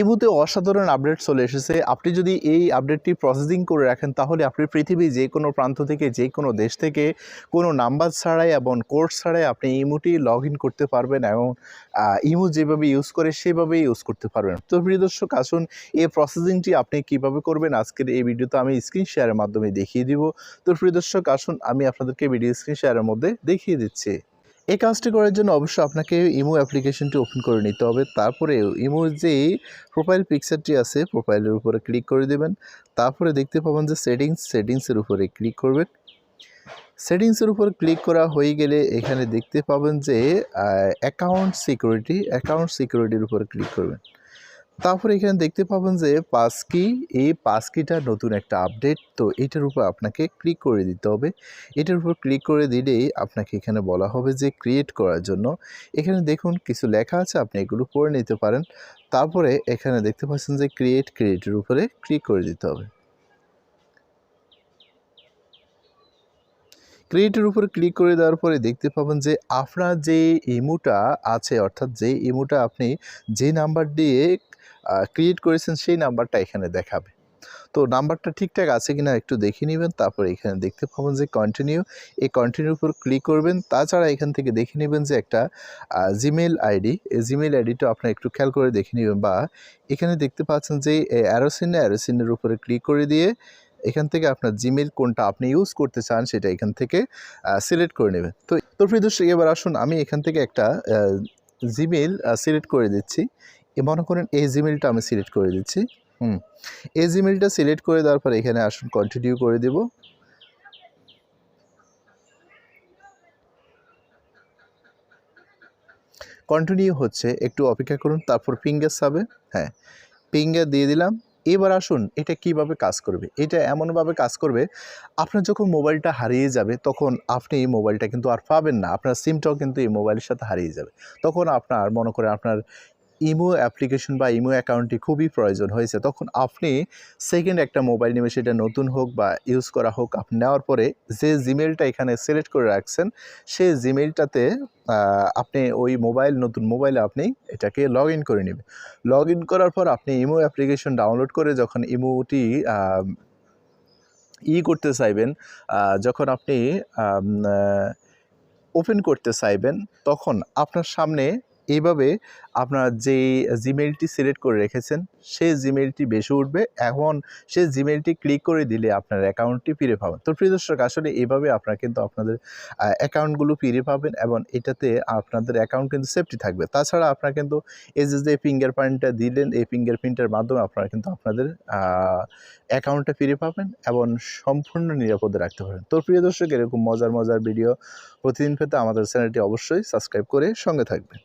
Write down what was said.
ইমুতে অসাধারণ আপডেট চলে এসেছে। আপনি যদি এই আপডেটটি প্রসেসিং করে রাখেন, তাহলে আপনি পৃথিবীর যে কোনো প্রান্ত থেকে যে কোনো দেশ থেকে, কোনো নাম্বার ছাড়াই এবং কোর্স ছাড়াই আপনি ইমুটি লগ করতে পারবেন এবং ইমু যেভাবে ইউজ করে, সেভাবেই ইউজ করতে পারবেন। তো প্রিয় দর্শক, আসুন এই প্রসেসিংটি আপনি কীভাবে করবেন, আজকের এই ভিডিওতে আমি স্ক্রিন শেয়ারের মাধ্যমে দেখিয়ে দিব। তো প্রিয় দর্শক, আসুন আমি আপনাদেরকে ভিডিও স্ক্রিন শেয়ারের মধ্যে দেখিয়ে দিচ্ছি। এই কাজটি করার জন্য অবশ্যই আপনাকে ইমো অ্যাপ্লিকেশনটি ওপেন করে নিতে হবে। তারপরে ইমোর যে প্রোফাইল পিকচারটি আছে, প্রোফাইলের উপরে ক্লিক করে দেবেন। তারপরে দেখতে পাবেন যে সেটিংস, সেটিংসের উপরে ক্লিক করবেন। সেটিংসের উপর ক্লিক করা হয়ে গেলে এখানে দেখতে পাবেন যে অ্যাকাউন্ট সিকিউরিটি, অ্যাকাউন্ট সিকিউরিটির উপর ক্লিক করবেন। তারপরে এখানে দেখতে পাবেন যে পাসকি, এই পাসকিটা নতুন একটা আপডেট। তো এটার উপর আপনাকে ক্লিক করে দিতে হবে। এটার উপর ক্লিক করে দিলেই আপনাকে এখানে বলা হবে যে ক্রিয়েট করার জন্য। এখানে দেখুন কিছু লেখা আছে, আপনি এগুলো পড়ে নিতে পারেন। তারপরে এখানে দেখতে পাচ্ছেন যে ক্রিয়েট ক্রিয়েটের উপরে ক্লিক করে দিতে হবে। ক্রিয়েটের উপরে ক্লিক করে দেওয়ার পরে দেখতে পাবেন যে আপনার যে ইমোটা আছে, অর্থাৎ যে ইমোটা আপনি যে নাম্বার দিয়ে ক্রিয়েট করেছেন সেই নাম্বারটা এখানে দেখাবে। তো নাম্বারটা ঠিকঠাক আছে কিনা একটু দেখে নেবেন, তারপরে এখানে দেখতে পাবেন যে কন্টিনিউ এই কন্টিনিউর উপর ক্লিক করবেন, তাছাড়া এখান থেকে দেখে নেবেন যে একটা জিমেল আইডি এই জিমেল আইডিটা আপনার একটু খেয়াল করে দেখে নেবেন বা এখানে দেখতে পাচ্ছেন যে অ্যারোসিন অ্যারোসিনের উপরে ক্লিক করে দিয়ে এখান থেকে আপনার জিমেল কোনটা আপনি ইউজ করতে চান সেটা এখান থেকে সিলেক্ট করে নেবেন। তো তো প্রিয় দর্শক, এবার আসুন আমি এখান থেকে একটা জিমেল সিলেক্ট করে দিচ্ছি। মনে করেন এই জিমেলটা আমি সিলেক্ট করে দিচ্ছি। হুম, এই জিমেলটা সিলেক্ট করে দেওয়ার পর এখানে আসুন কন্টিনিউ করে দেব। কন্টিনিউ হচ্ছে, একটু অপেক্ষা করুন, তারপর ফিঙ্গার সাবে হ্যাঁ ফিঙ্গার দিয়ে দিলাম। এবার আসুন এটা কীভাবে কাজ করবে? এটা এমনভাবে কাজ করবে, আপনার যখন মোবাইলটা হারিয়ে যাবে, তখন আপনি এই মোবাইলটা কিন্তু আর পাবেন না। আপনার সিমটাও কিন্তু এই মোবাইলের সাথে হারিয়ে যাবে। তখন আপনার, মনে করেন আপনার ইমো অ্যাপ্লিকেশন বা ইমো অ্যাকাউন্টটি খুবই প্রয়োজন হয়েছে। তখন আপনি সেকেন্ড একটা মোবাইল নেবে, সেটা নতুন হোক বা ইউজ করা হোক, আপনি নেওয়ার পরে যে জিমেলটা এখানে সিলেক্ট করে রাখছেন, সেই জিমেলটাতে আপনি ওই মোবাইল নতুন মোবাইলে আপনি এটাকে লগ ইন করে নেবেন। লগ ইন করার পর আপনি ইমো অ্যাপ্লিকেশন ডাউনলোড করে যখন ইমোটি ই করতে চাইবেন যখন আপনি ওপেন করতে চাইবেন, তখন আপনার সামনে এইভাবে আপনার যে জিমেলটি সিলেক্ট করে রেখেছেন, সেই জিমেলটি বেশি উঠবে। এখন সেই জিমেলটি ক্লিক করে দিলে আপনার অ্যাকাউন্টটি ফিরে পাবেন। তো প্রিয় দর্শক, আসলে এইভাবে আপনারা কিন্তু আপনাদের অ্যাকাউন্টগুলো ফিরে পাবেন এবং এটাতে আপনাদের অ্যাকাউন্ট কিন্তু সেফটি থাকবে। তাছাড়া আপনারা কিন্তু এই যে যে ফিঙ্গার প্রিন্টটা দিলেন, এই ফিঙ্গার প্রিন্টের মাধ্যমে আপনারা কিন্তু আপনাদের অ্যাকাউন্টটা ফিরে পাবেন এবং সম্পূর্ণ নিরাপদে রাখতে পারেন তো প্রিয় দর্শক, এরকম মজার মজার ভিডিও প্রতিদিন পেতে আমাদের চ্যানেলটি অবশ্যই সাবস্ক্রাইব করে সঙ্গে থাকবেন।